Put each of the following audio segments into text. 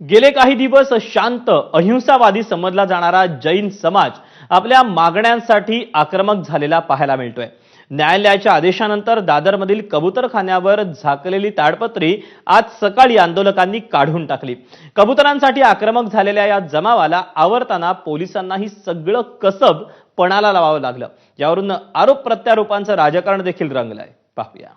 गेले काही दिवस शांत अहिंसावादी समजला जाणारा जैन समाज आपल्या मागण्यांसाठी आक्रमक झालेला पाहायला मिळतोय. न्यायालयाच्या आदेशानंतर दादरमधील कबुतरखान्यावर झाकलेली ताडपत्री आज सकाळी आंदोलकांनी काढून टाकली. कबुतरांसाठी आक्रमक झालेल्या या जमावाला आवरताना पोलिसांनाही सगळं कसब पणाला लावावं लागलं. यावरून आरोप प्रत्यारोपांचं राजकारण देखील रंगलंय. पाहूया.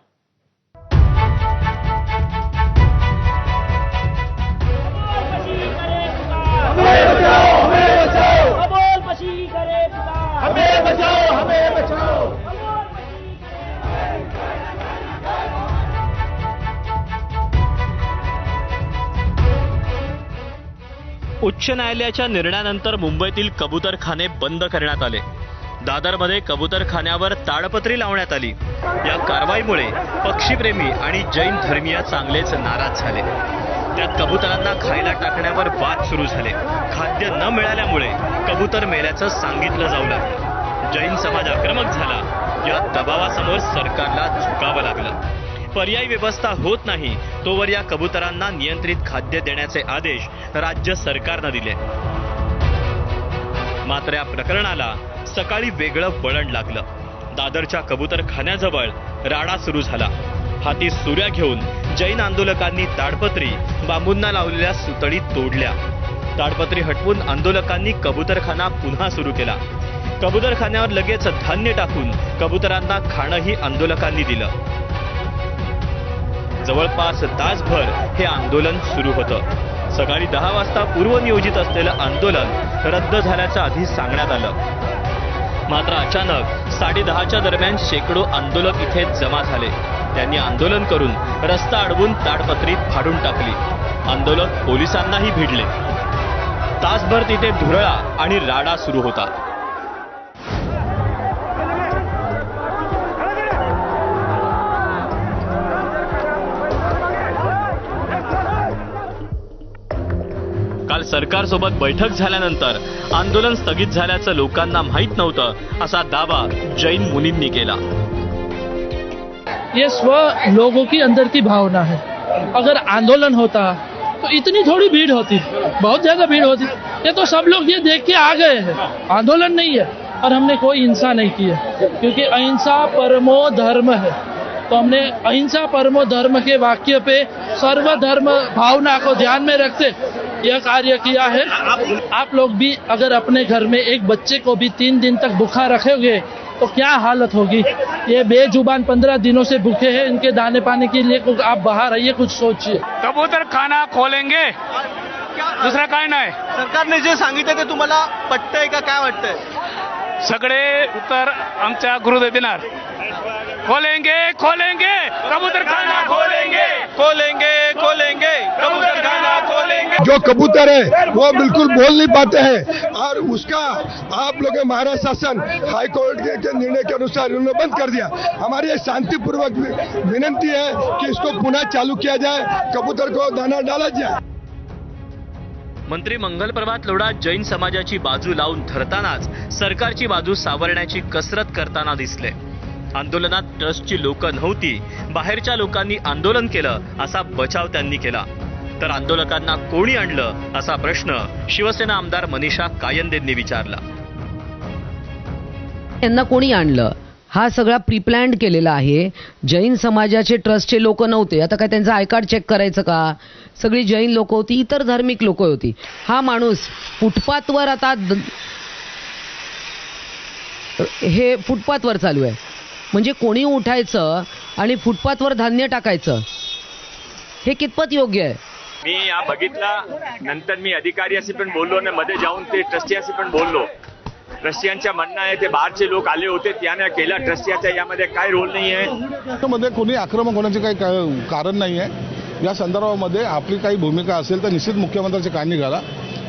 उच्च न्यायालयाच्या निर्णयानंतर मुंबईतील कबुतरखाने बंद करण्यात आले. दादरमध्ये कबुतरखान्यावर ताडपत्री लावण्यात आली. या कारवाईमुळे पक्षीप्रेमी आणि जैन धर्मीय चांगलेच नाराज झाले. त्यात कबुतरांना खायला टाकण्यावर वाद सुरू झाले. खाद्य न मिळाल्यामुळे कबूतर मेल्याचं सांगितलं जाऊ लागलं जैन समाज आक्रमक झाला. या दबावासमोर सरकारला झुकावं लागलं. पर्यायी व्यवस्था होत नाही तोवर या कबुतरांना नियंत्रित खाद्य देण्याचे आदेश राज्य सरकारनं दिले. मात्र या प्रकरणाला सकाळी वेगळं वळण लागलं. दादरच्या कबुतरखान्याजवळ राडा सुरू झाला. हाती सुऱ्या घेऊन जैन आंदोलकांनी ताडपत्री बांबूंना लावलेल्या सुतळी तोडल्या. ताडपत्री हटवून आंदोलकांनी कबुतरखाना पुन्हा सुरू केला. कबुतरखान्यावर लगेच धान्य टाकून कबुतरांना खाणंही आंदोलकांनी दिलं. जवळपास तासभर हे आंदोलन सुरू होतं. सकाळी दहा वाजता पूर्वनियोजित असलेलं आंदोलन रद्द झाल्याचं आधी सांगण्यात आलं. मात्र अचानक साडेदहाच्या दरम्यान शेकडो आंदोलक इथे जमा झाले. त्यांनी आंदोलन करून रस्ता अडवून ताडपत्री फाडून टाकली. आंदोलक पोलिसांनाही भिडले तासभर तिथे धुरळा आणि राडा सुरू होता. सरकारसोबत बैठक आंदोलन स्थगित झाल्याचं लोकांना माहीत दावा जैन मुनींनी केला. ये स्व लोगों की अंदर की भावना है। अगर आंदोलन होता तो इतनी थोड़ी भीड़ होती, बहुत ज़्यादा भीड़ होती। ये तो सब लोग ये देख के आ गए हैं। आंदोलन नहीं है, और हमने कोई हिंसा नहीं की है, क्योंकि अहिंसा परमो धर्म है। तो हमने अहिंसा परमो धर्म के वाक्य पे सर्वधर्म भावना को ध्यान में रखते यह कार्य किया है। आप लोग भी अगर अपने घर में एक बच्चे को भी तीन दिन तक भूखा रखेंगे तो क्या हालत होगी? ये बेजुबान पंद्रह दिनों से भूखे हैं इनके दाने पाने के लिए कुछ आप बाहर आइए कुछ सोचिए। कबूतर खाना खोलेंगे। दूसरा कारण काय नाही। सरकारने जे सांगितलं ते तुम्हारा पटतंय का काय वाटतंय? सगळे उत्तर आमच्या गुरुदेव देणार. खोलेंगे खोलेंगे कबूतर खाना खोलेंगे. खोलेंगे खोलेंगे कबूतर खाना खोलेंगे. जो कबूतर है वो बिल्कुल बोल नहीं पाते हैं। और उसका आप लोग महाराज शासन हाई कोर्ट के, के निर्णय के अनुसार उन्होंने बंद कर दिया। हमारी ये शांतिपूर्वक विनंती है कि इसको पुनः चालू किया जाए कबूतर को दाना डाला जाए। मंत्री मंगल प्रभात लोढा जैन समाजाची बाजू लावून धरतानाच सरकारची बाजू सावरण्याची कसरत करताना दिसले. आंदोलनात ट्रस्टची लोक नव्हती बाहेरच्या लोकांनी आंदोलन केलं असा बचाव त्यांनी केला. तर आंदोलकांना कोणी आणलं असा प्रश्न शिवसेना आमदार मनीषा कायंदेंनी विचारला. यांना कोणी आणलं? हा सगळा प्रीप्लॅन्ड केलेला आहे. जैन समाजाचे ट्रस्टचे लोक नव्हते. आता काय त्यांचं आय कार्ड चेक करायचं का? सगळी जैन लोक होती इतर धार्मिक लोक होती. हा माणूस फुटपाथवर आता द- हे फुटपाथवर चालू आहे. म्हणजे कोणी उठायचं आणि फुटपाथवर धान्य टाकायचं हे कितपत योग्य आहे? मी या बघितला. नंतर मी अधिकाऱ्याशी पण बोललो आणि मध्ये जाऊन ते ट्रस्टियाशी पण बोललो. ट्रस्टियांच्या म्हणणं आहे ते बाहेरचे लोक आले होते त्याने केला. ट्रस्टियाचा यामध्ये काय रोल नाही आहे. मध्ये कोणी आक्रमक होण्याचे काही कारण नाही आहे. या संदर्भामध्ये आपली काही भूमिका असेल तर निश्चित मुख्यमंत्र्याच्या कानी घाला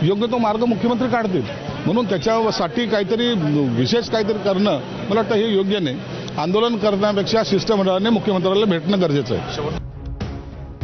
योग्य तो मार्ग मुख्यमंत्री काढतील. म्हणून त्याच्यासाठी काहीतरी विशेष काहीतरी करणं मला वाटतं हे योग्य नाही. आंदोलन करण्यापेक्षा शिष्टमंडळाने मुख्यमंत्र्याला भेटणं गरजेचं आहे.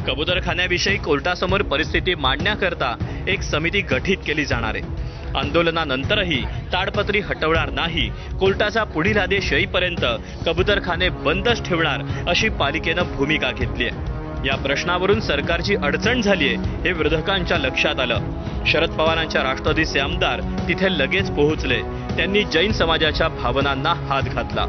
कबूतरखान्याविषयी कोर्टासमोर परिस्थिती मांडण्याकरता एक समिती गठीत केली जाणार आहे. आंदोलनानंतरही ताडपत्री हटवणार नाही. कोर्टाचा पुढील आदेश येईपर्यंत कबूतरखाने बंदच ठेवणार अशी पालिकेनं भूमिका घेतली आहे. या प्रश्नावरून सरकारची अडचण झालीये हे विरोधकांच्या लक्षात आलं. शरद पवारांच्या राष्ट्रवादीचे आमदार तिथे लगेच पोहोचले. त्यांनी जैन समाजाच्या भावनांना हात घातला.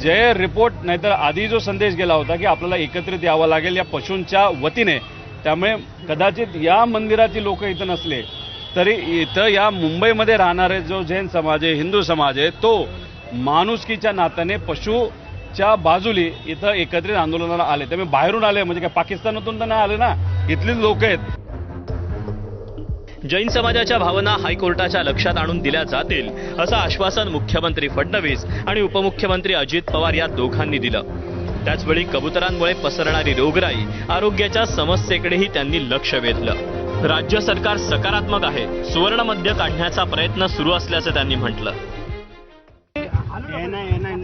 जे रिपोर्ट नाहीतर आधी जो संदेश गेला होता की आपल्याला एकत्रित यावं लागेल या पशूंच्या वतीने. त्यामुळे कदाचित या मंदिराची लोक इथं नसले. तरी इथं या मुंबईमध्ये राहणारे जो जैन समाज आहे हिंदू समाज आहे तो माणुसकीच्या नात्याने पशुच्या बाजूली इथं एकत्रित आंदोलनाला आले. त्यामुळे बाहेरून आले म्हणजे काय पाकिस्तानातून तर नाही आले ना? इथलीच लोक आहेत. जैन समाजाच्या भावना हायकोर्टाच्या लक्षात आणून दिल्या जातील असं आश्वासन मुख्यमंत्री फडणवीस आणि उपमुख्यमंत्री अजित पवार या दोघांनी दिलं. त्याचवेळी कबुतरांमुळे पसरणारी रोगराई आरोग्याच्या समस्येकडेही त्यांनी लक्ष वेधलं. राज्य सरकार सकारात्मक आहे. सुवर्ण मध्य काढण्याचा प्रयत्न सुरू असल्याचं त्यांनी म्हटलं.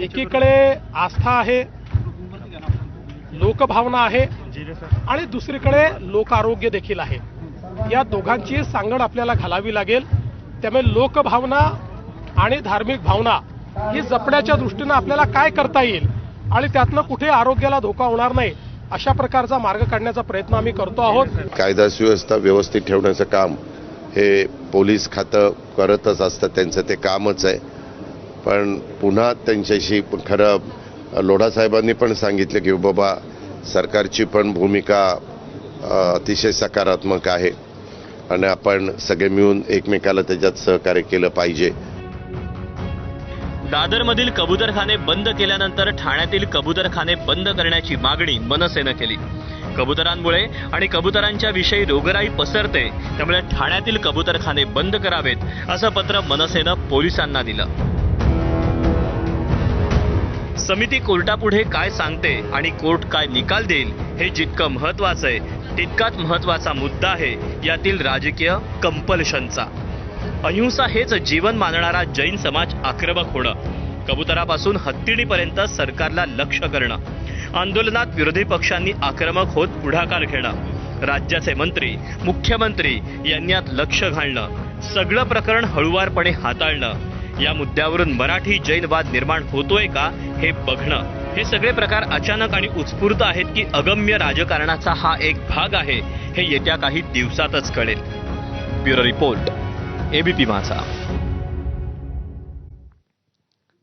एकीकडे आस्था आहे लोकभावना आहे आणि दुसरीकडे लोक आरोग्य देखील आहे. या दोघांची सांगड आपल्याला घालावी लागेल. त्यामुळे लोकभावना आणि धार्मिक भावना ही जपण्याच्या दृष्टीनं आपल्याला काय करता येईल आणि त्यातनं कुठे आरोग्याला धोका होणार नाही अशा प्रकारचा मार्ग काढण्याचा प्रयत्न आम्ही करतो आहोत. कायदा सुव्यवस्था व्यवस्थित ठेवण्याचं काम. हे पोलीस खातं करतच असतं त्यांचं ते कामच आहे. पण पुन्हा त्यांच्याशी खरं लोढासाहेबांनी पण सांगितलं की बाबा सरकारची पण भूमिका अतिशय सकारात्मक आहे. आणि आपण सगळे मिळून एकमेकाला त्याच्यात सहकार्य केलं पाहिजे. दादरमधील कबुतरखाने बंद केल्यानंतर ठाण्यातील कबुतरखाने बंद करण्याची मागणी मनसेनं केली. कबुतरांमुळे आणि कबुतरांच्या विषयी रोगराई पसरते त्यामुळे ठाण्यातील कबुतरखाने बंद करावेत असं पत्र मनसेनं पोलिसांना दिलं. समिती कोर्टापुढे काय सांगते आणि कोर्ट काय निकाल देईल हे जितकं महत्वाचं आहे तितकाच महत्त्वाचा मुद्दा आहे यातील राजकीय कंपल्शनचा. अहिंसा हेच जीवन मानणारा जैन समाज आक्रमक होणं कबुतरापासून हत्तीडीपर्यंत सरकारला लक्ष करणं आंदोलनात विरोधी पक्षांनी आक्रमक होत पुढाकार घेणं राज्याचे मंत्री मुख्यमंत्री यांनी यात लक्ष घालणं सगळं प्रकरण हळुवारपणे हाताळणं या मुद्द्यावरून मराठी जैनवाद निर्माण होतोय का हे बघणं हे सगळे प्रकार अचानक आणि उत्स्फूर्त आहेत की अगम्य राजकारणाचा हा एक भाग आहे हे येत्या काही दिवसातच कळेल. Bureau report. এবিপি মাছা।